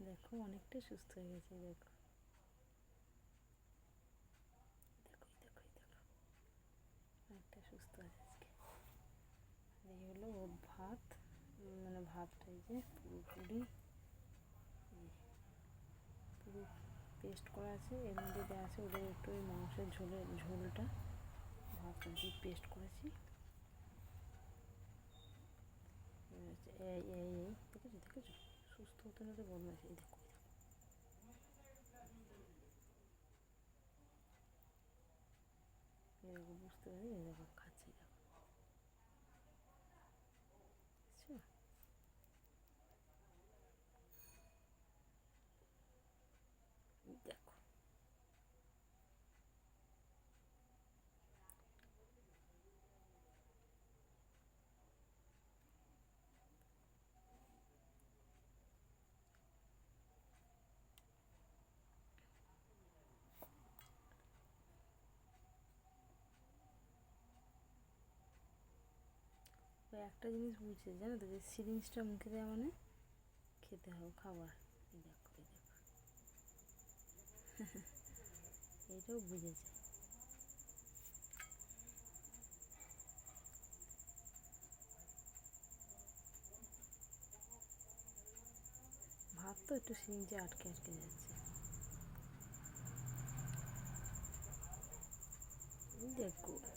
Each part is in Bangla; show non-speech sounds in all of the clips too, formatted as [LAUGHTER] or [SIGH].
দেখো অনেকটাই সুস্থ হয়ে গেছে, দেখো। অনেকটা সুস্থ আছে আজকে। এই হলো ভাত মানে ভাতটা এই যে পুরোপুরি পুরো পেস্ট করা আছে। এর মধ্যে দেওয়া আছে, ওদের একটু ওই মাংসের ঝোলের ঝোলটা, ভাতটা দিয়ে পেস্ট করেছি। এই এই, দেখেছ দেখেছ? সুস্থ হতে হতে বদমাইশ এই দেখো এরকম বুঝতে পারি এই দেখো খাচ্ছে এই দেখো দেখছ? এই দেখো ও একটা জিনিস বুঝছে, জানো তো, যে সিরিঞ্জটা মুখে দেওয়া মানে খেতে হবে, খাবার। এই দেখো এই দেখো। [LAUGHS] এইটাও বুঝেছে। ভাত তো একটু সিরিঞ্জে আটকে আটকে যাচ্ছে। দেখো।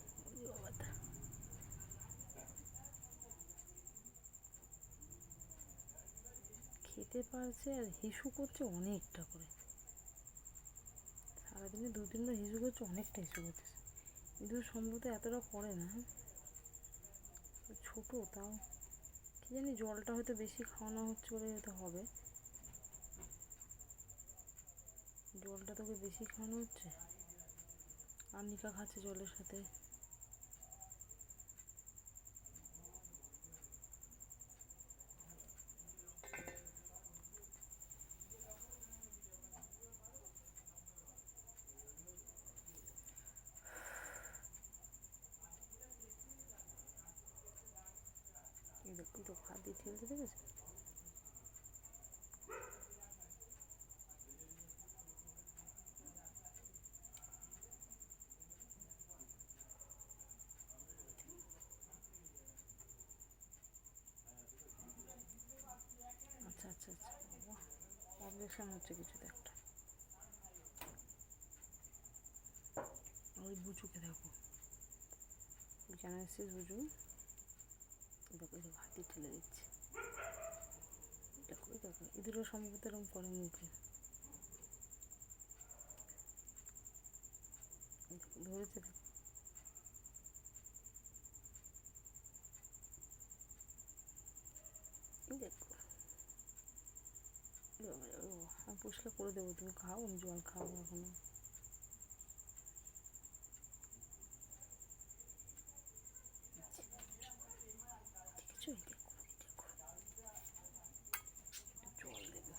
খেতে পারছে আর হিসু করছে অনেকটা করে। সারাদিনে দু তিনবার হিসু করছে, অনেকটা হিসু করছে। কিন্তু সম্ভবত এতটা করে না। ছোটো তাও। কি জানি জলটা হয়তো বেশি খাওয়ানো হচ্ছে বলে হয়তো হবে। জলটা তোকে বেশি খাওয়ানো হচ্ছে? আর নিকা খাচ্ছে জলের সাথে। তো ভাত দিয়ে ঠেলতে দেখেছ আচ্ছা আচ্ছা আচ্ছা অবজেকশন হচ্ছে কিছুতে ওই দেখো কেন এসছিস দেখো দিচ্ছে। দেখো দেখো সম্ভবত এরকম করে মুখে। ধরেছে দেখো। দেখো। করে দেবো, তুমি খাও, আমি জল খাব এখনও দেখেছ এই দেখো এই দেখো একটু জল দেবো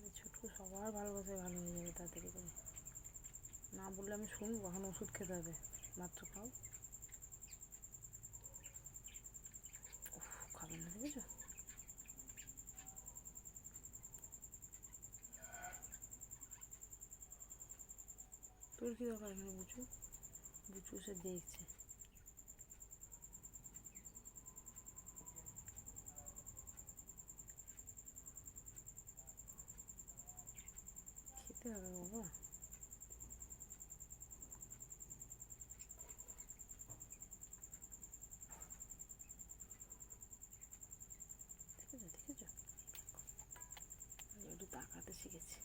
এই সবার ভালোবাসায় ভালো হয়ে যাবে তাড়াতাড়ি করে। না বললে আমি শুনব, এখন ওষুধ খেতে হবে। মাত্র খাও। উফ, খাবে না দেখেছ? তোর কি দরকার এখানে বুঝু বুঝু সে দেখছে খেতে হবে বাবা দেখেছ একটু তাকাতে শিখেছে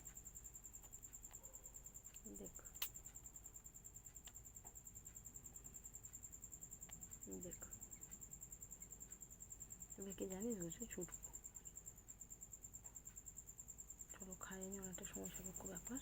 দেখো দেখো তুমি কি জানিস বুঝছ ছুটকু চলো খাইনি অনেকটা সময় সাপেক্ষ ব্যাপার।